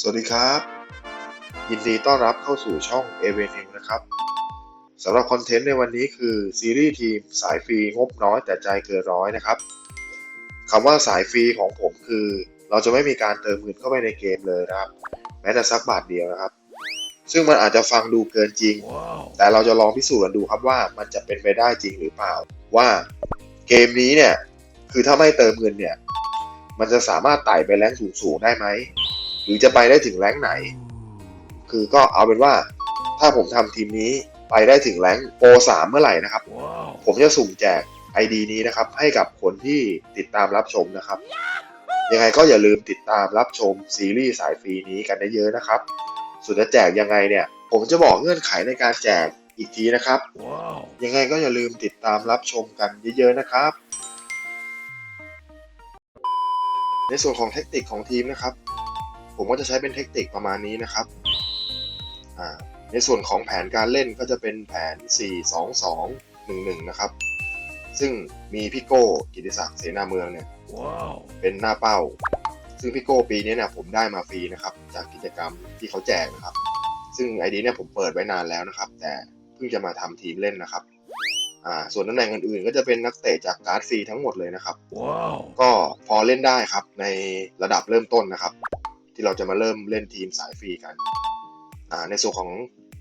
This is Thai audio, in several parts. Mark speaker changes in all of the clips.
Speaker 1: สวัสดีครับ ยินดีต้อนรับเข้าสู่ช่อง a v e n u นะครับสำหรับคอนเทนต์ในวันนี้คือซีรีส์ทีมสายฟรีงบน้อยแต่ใจเกินร้อยนะครับคำว่าสายฟรีของผมคือ เราจะไม่มีการเติมเงินเข้าไปในเกมเลยนะครับ แม้แต่สักบาทเดียวนะครับ ซึ่งมันอาจจะฟังดูเกินจริงแต่เราจะลองพิสูจน์กันดูครับว่ามันจะเป็นไปได้จริงหรือเปล่า ว่าเกมนี้เนี่ยคือถ้าไม่เติมเงินเนี่ยมันจะสามารถไต่ไปแรงสูงๆได้ไหม หรือจะไปได้ถึงแรงค์ไหน คือก็เอาเป็นว่า ถ้าผมทำทีมนี้ไปได้ถึงแรงค์โปรสามเมื่อไหร่นะครับผมจะสุ่มแจก ID นี้นะครับ ให้กับคนที่ติดตามรับชมนะครับ ยังไงก็อย่าลืมติดตามรับชมซีรีส์สายฟรีนี้กันเยอะๆนะครับส่วนจะแจกยังไงเนี่ย ผมจะบอกเงื่อนไขในการแจกอีกทีนะครับยังไงก็อย่าลืมติดตามรับชมกันเยอะๆนะครับ ในส่วนของเทคนิคของทีมนะครับ ผมก็จะใช้เป็นเทคนิคประมาณนี้นะครับอ่าในส่วนของแผนการเล่นก็จะเป็นแผน 4 2 2 1 1 นะครับ ซึ่งมีพี่โก้กิติศักดิ์เสนาเมืองเนี่ยเป็นหน้าเป้า ซึ่งพี่โก้ปีนี้เนี่ยผมได้มาฟรีนะครับ จากกิจกรรมที่เขาแจกนะครับ ซึ่งไอดีเนี่ยผมเปิดไว้นานแล้วนะครับ แต่เพิ่งจะมาทำทีมเล่นนะครับอ่าส่วนตำแหน่งอื่นๆ ก็จะเป็นนักเตะจากการ์ดฟรีทั้งหมดเลยนะครับก็พอเล่นได้ครับในระดับเริ่มต้นนะครับ ที่เราจะมาเริ่มเล่นทีมสายฟรีกันในส่วนของ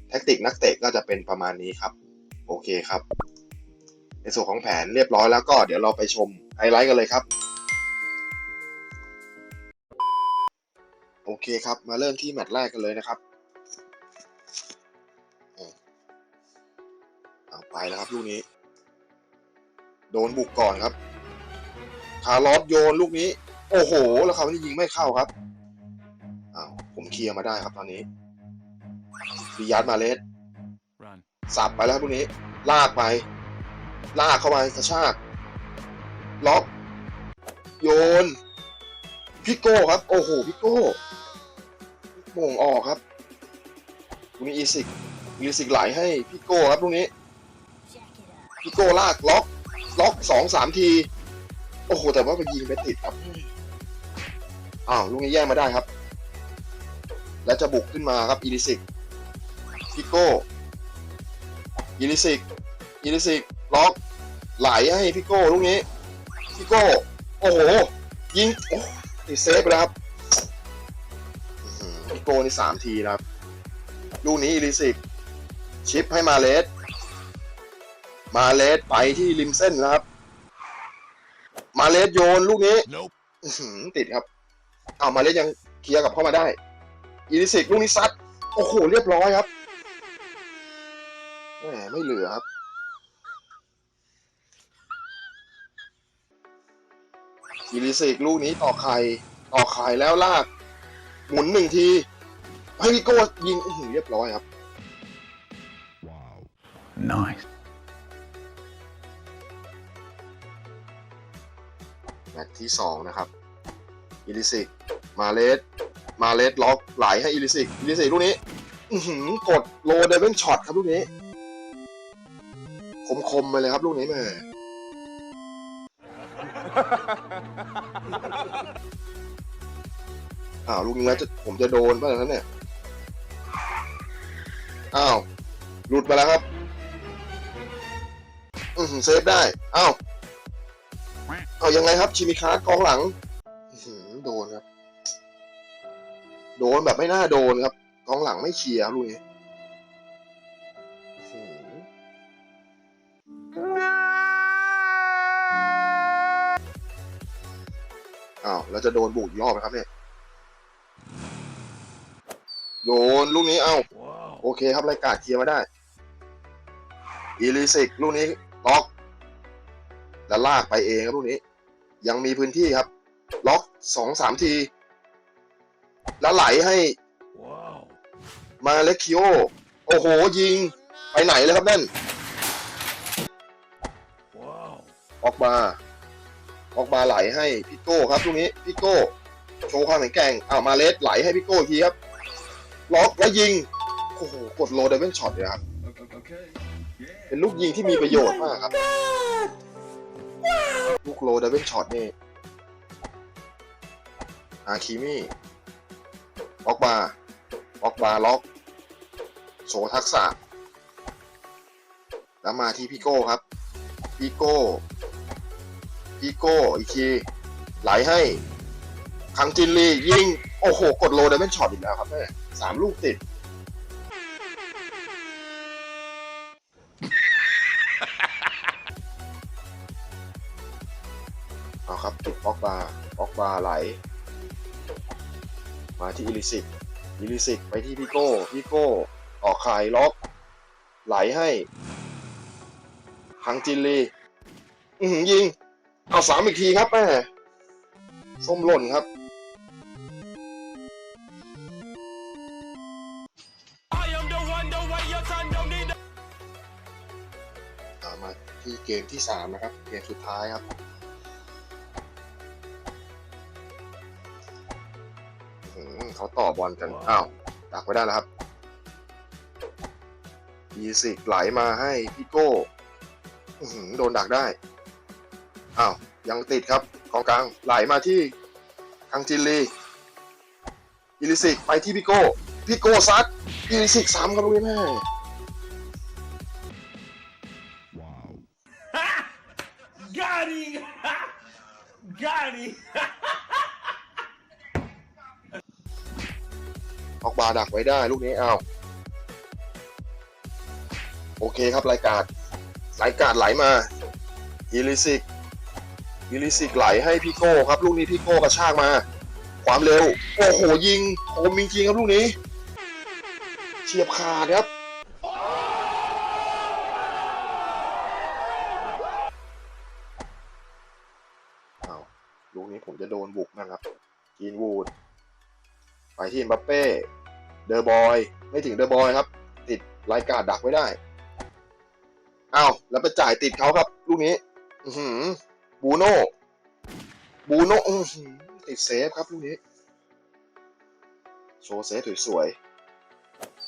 Speaker 1: แท็กติกนักเตะก็จะเป็นประมาณนี้ครับ โอเคครับ ในส่วนของแผนเรียบร้อยแล้วก็เดี๋ยวเราไปชมไฮไลท์กันเลยครับโอเคครับ มาเริ่มที่แมตช์แรกกันเลยนะครับเอาไปแล้วครับลูกนี้ โดนบุกก่อนครับคาร์ลอสโยนลูกนี้ โอ้โห แล้วเขาที่ยิงไม่เข้าครับ เคลียร์มาได้ครับตอนนี้ดิยัดมาเลส
Speaker 2: Run.
Speaker 1: สับไปแล้วครับลูกนี้ ลากไป ลากเข้าไปกระชาก ล็อก โยนพี่โก้ครับ โอ้โหพี่โก้โม่งออกครับลูกนี้อีสิกอีสิกไหลให้พี่โก้ครับลูกนี้พี่โก้ลากล็อก ล็อกสองสามที โอ้โห แต่ว่าไปยิงไปติดครับอ้าวลูกนี้แย่งมาได้ครับ และจะบุกขึ้นมาครับอีลิสิกพี่โก้อีลิสิกอีลิสิกล็อกไหลให้พี่โก้ลูกนี้พี่โก้โอ้โหยิงโอ้ติดเซฟไปแล้วครับอื้อหือพี่โก้นี่สามทีนะครับ ลูกนี้อีลิสิกชิปให้มาเลสมาเลสไปที่ริมเส้นแล้วครับ มาเลสโยนลูกนี้
Speaker 2: Nope.
Speaker 1: อื้อหือติดครับ เอามาเลสยังเคลียร์กลับเข้ามาได้ อีลิสิกลูกนี้ซัดโอ้โหเรียบร้อยครับแหมไม่เหลือครับอีลิสิกลูกนี้ต่อไข่ต่อไข่แล้วลาก หมุนหนึ่งทีให้พี่โก้ยิงอื้อหือเรียบร้อยครับ
Speaker 2: Wow.
Speaker 3: Nice.
Speaker 1: แมตช์ที่สองนะครับอิลิสิกมาเลส มาเลสล็อกไหลให้อิลิสิกอิลิสิกลูกนี้กดโลเดเวนช็อตครับลูกนี้ คมๆไปเลยครับลูกนี้แม่อ้าวลูกนี้แล้วจะผมจะโดนป่ะนั้นเนี่ยอ้าวหลุดไปแล้วครับ อืเซฟได้อ้าวเอายังไงครับชิมิคาร์กองหลัง โดนแบบไม่น่าโดนครับกองหลังไม่เคลียร์ครับลูกนี้อื้อหืออ้าวเราจะโดนบุกอีกรอบไหมครับเนี่ยโยนลูกนี้เอ้า
Speaker 2: Wow.
Speaker 1: โอเคครับรายการเคลียร์มาได้อีลิสิกลูกนี้ล็อกแล้วลากไปเองครับลูกนี้ ยังมีพื้นที่ครับ ล็อกสองสามที แล้วไหลให้
Speaker 2: Wow.
Speaker 1: มาเล็กคิโอ โอ้โห ยิง ไปไหนเลยครับนั่น
Speaker 2: Wow.
Speaker 1: ออกมา ออกมาไหลให้พี่โก้ครับลูกนี้พี่โก้โชว์ความแข็งแกร่งอ้าวมาเลสไหลให้พี่โก้อีกทีครับล็อกแล้วยิงโอ้โหกดโลเดเวนช็อตเลยครับ
Speaker 2: Okay.
Speaker 1: เป็นลูกยิงที่มีประโยชน์มากครับ ลูกโลเดเวนช็อตนี่อาคิมี่ บล็อกบาร์บล็อกบาร์ล็อกโชว์ทักษะ แล้วมาที่พี่โก้ครับ พี่โก้พี่โก้อีกทีไหลให้คังจินลียิง โอ้โห กดโลได้เป็นช็อตอีกแล้วครับแม่สามลูกติด เอาครับ ติดบล็อกบาร์บล็อกบาร์ไหล มาที่อิลิสิกอิลิสิกไปที่พี่โก้พี่โก้ออกขายล็อก ไหลให้ฮังจินลีอือยิง เอาสามอีกทีครับแม่ส้มหล่นครับมาที่เกมที่สามนะครับ เกมสุดท้ายครับ เขาต่อบอลกัน อ้าวดักไว้ได้แล้วครับยีสิกไหลมาให้พี่โก้อื้อหือโดนดักได้ อ้าว ยังติดครับกองกลางไหลมาที่คังจินลีอิลิสิกไปที่พี่โก้พี่โก้ซัดอิลิสิกซ้ำครับลูกนี้แม่
Speaker 2: Wow.
Speaker 3: Got him! Got him!
Speaker 1: ออกบาดักไว้ได้ลูกนี้เอาวโอเคครับรายการรายการไหลมาอิลิสิกอิลิสิกไหลให้พี่โก้ครับ ลูกนี้พี่โก้กระชากมา ความเร็ว โอ้โหยิงโคมจริงครับลูกนี้เฉียบขาดครับเอาลูกนี้ผมจะโดนบุกนะครับกินวูด ไปที่เอ็มบัปเป้ เดอร์บอย ไม่ถึงเดอร์บอยครับ ติดรายการดักไว้ได้อ้าวแล้วไปจ่ายติดเขาครับ ลูกนี้ อือหือบูโน่บูโน่อื้อหือติดเซฟครับลูกนี้ โชว์เซฟสวย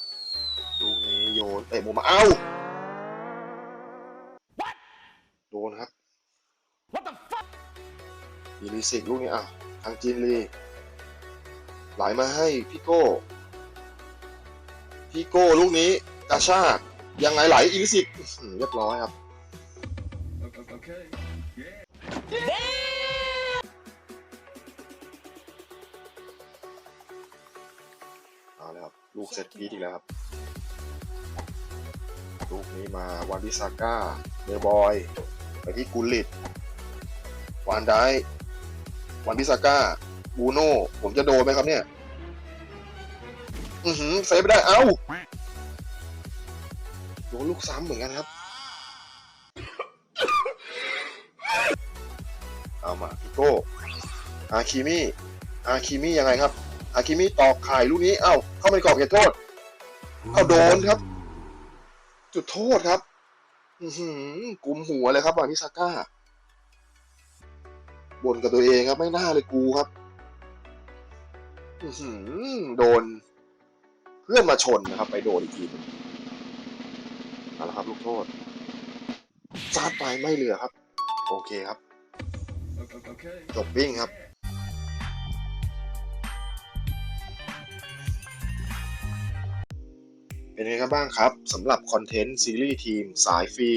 Speaker 1: ๆลูกนี้โยนเตะมุมมาเอ้าโดนครับ
Speaker 3: What the fuck?
Speaker 1: อีลิสิกลูกนี้อะทางจินลี ไหลมาให้พี่โก้ พี่โก้ลูกนี้กระชากยังไงไหลอีลิสิกอื้อหือเรียบร้อยครับเอาแล้วครับ ลูกเซตพีทอีกแล้วครับ ลูกนี้มาวันดิซาก้าเดอร์บอย ไปที่กุลิตวานได้วันดิซาก้า บูโน่ผมจะโดนไหมครับเนี่ย อือหือเซฟไม่ได้ เอ้าโดนลูกซ้ำเหมือนกันครับ เอามาพิโก้อาคิมิอาคิมิยังไงครับ อาคิมิตอกไข่ลูกนี้ เอ้า เข้าไปกรอบเขตโทษเอาโดนครับ จุดโทษครับ อือหือกลุ่มหัวเลยครับวานิซาก้าบ่นกับตัวเองครับ ไม่น่าเลยกูครับ โดน เพื่อนมาชนนะครับ ไปโดนอีกทีนึงเอาละครับลูกโทษฟาดไปไม่เหลือครับ โอเคครับ จบวิ่งครับเป็นไงกันบ้างครับสำหรับคอนเทนต์ซีรีส์ทีม สายฟรี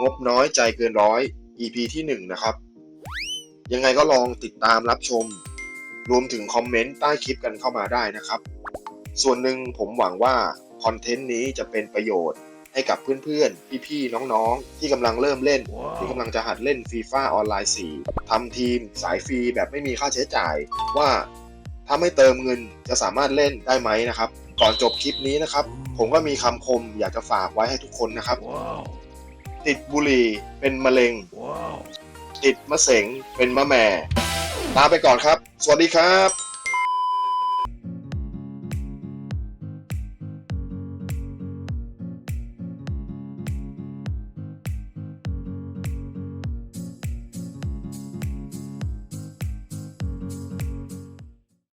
Speaker 1: งบน้อยใจเกินร้อย EP ที่ 1 นะครับ ยังไงก็ลองติดตามรับชม รวมถึงคอมเมนต์ใต้คลิปกันเข้ามาได้นะครับ ส่วนหนึ่งผมหวังว่าคอนเทนต์นี้จะเป็นประโยชน์ให้กับเพื่อนๆ พี่ๆ น้องๆ ที่กำลังเริ่มเล่นที่กำลังจะหัดเล่นฟีฟ่าออนไลน์4ทำทีมสายฟรีแบบไม่มีค่าใช้จ่าย ว่าถ้าไม่เติมเงินจะสามารถเล่นได้ไหมนะครับ ก่อนจบคลิปนี้นะครับ ผมก็มีคำคมอยากจะฝากไว้ให้ทุกคนนะครับ
Speaker 2: Wow.
Speaker 1: ติดบุหรี่เป็นมะเร็ง
Speaker 2: Wow.
Speaker 1: ติดมะเสงเป็นมะแม่ลาไปก่อนครับ สวัสดีครับ